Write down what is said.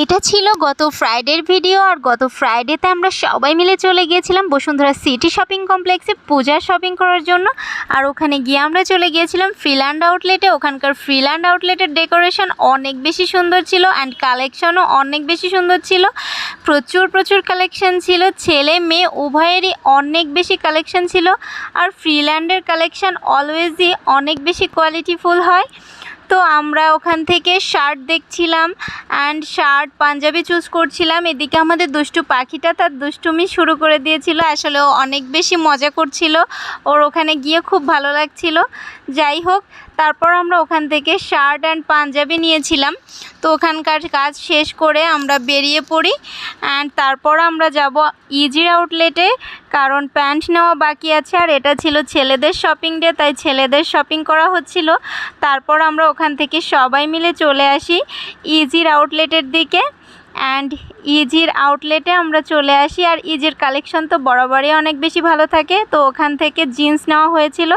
এটা ছিল গত ফ্রাইডের ভিডিও আর গত ফ্রাইডেতে আমরা সবাই মিলে চলে গিয়েছিলাম বসুন্ধরা সিটি শপিং কমপ্লেক্সে পূজার শপিং করার জন্য। আর ওখানে গিয়ে আমরা চলে গিয়েছিলাম ফ্রিল্যান্ড আউটলেটে ওখানকার ফ্রিল্যান্ড আউটলেটের ডেকোরেশন অনেক বেশি সুন্দর ছিল অ্যান্ড কালেকশনও অনেক বেশি সুন্দর ছিল। প্রচুর প্রচুর কালেকশন ছিল। ছেলে, মেয়ে, উভয়েরই অনেক বেশি কালেকশন ছিল। আর ফ্রিল্যান্ডের কালেকশন অলওয়েজই অনেক বেশি কোয়ালিটিফুল হয়। তো আমরা ওখান থেকে শার্ট দেখছিলাম অ্যান্ড শার্ট, পাঞ্জাবি চুজ করছিলাম। এদিকে আমাদের দুষ্টু পাখিটা তার দুষ্টুমি শুরু করে দিয়েছিল। আসলে ও অনেক বেশি মজা করছিল। ওর ওখানে গিয়ে খুব ভালো লাগছিল। যাই হোক, তারপর আমরা ওখান থেকে শার্ট অ্যান্ড পাঞ্জাবি নিয়েছিলাম। তো ওখানকার কাজ শেষ করে আমরা বেরিয়ে পড়ি অ্যান্ড তারপর আমরা যাব ইজির আউটলেটে কারণ প্যান্ট নেওয়া বাকি আছে আর এটা ছিল ছেলেদের শপিং ডে তাই ছেলেদের শপিং করা হচ্ছিল। তারপর আমরা ওখান থেকে সবাই মিলে চলে আসি ইজির আউটলেটের দিকে অ্যান্ড ইজির আউটলেটে আমরা চলে আসি আর ইজির কালেকশন তো বরাবরই অনেক বেশি ভালো থাকে। তো ওখান থেকে জিন্স নেওয়া হয়েছিল।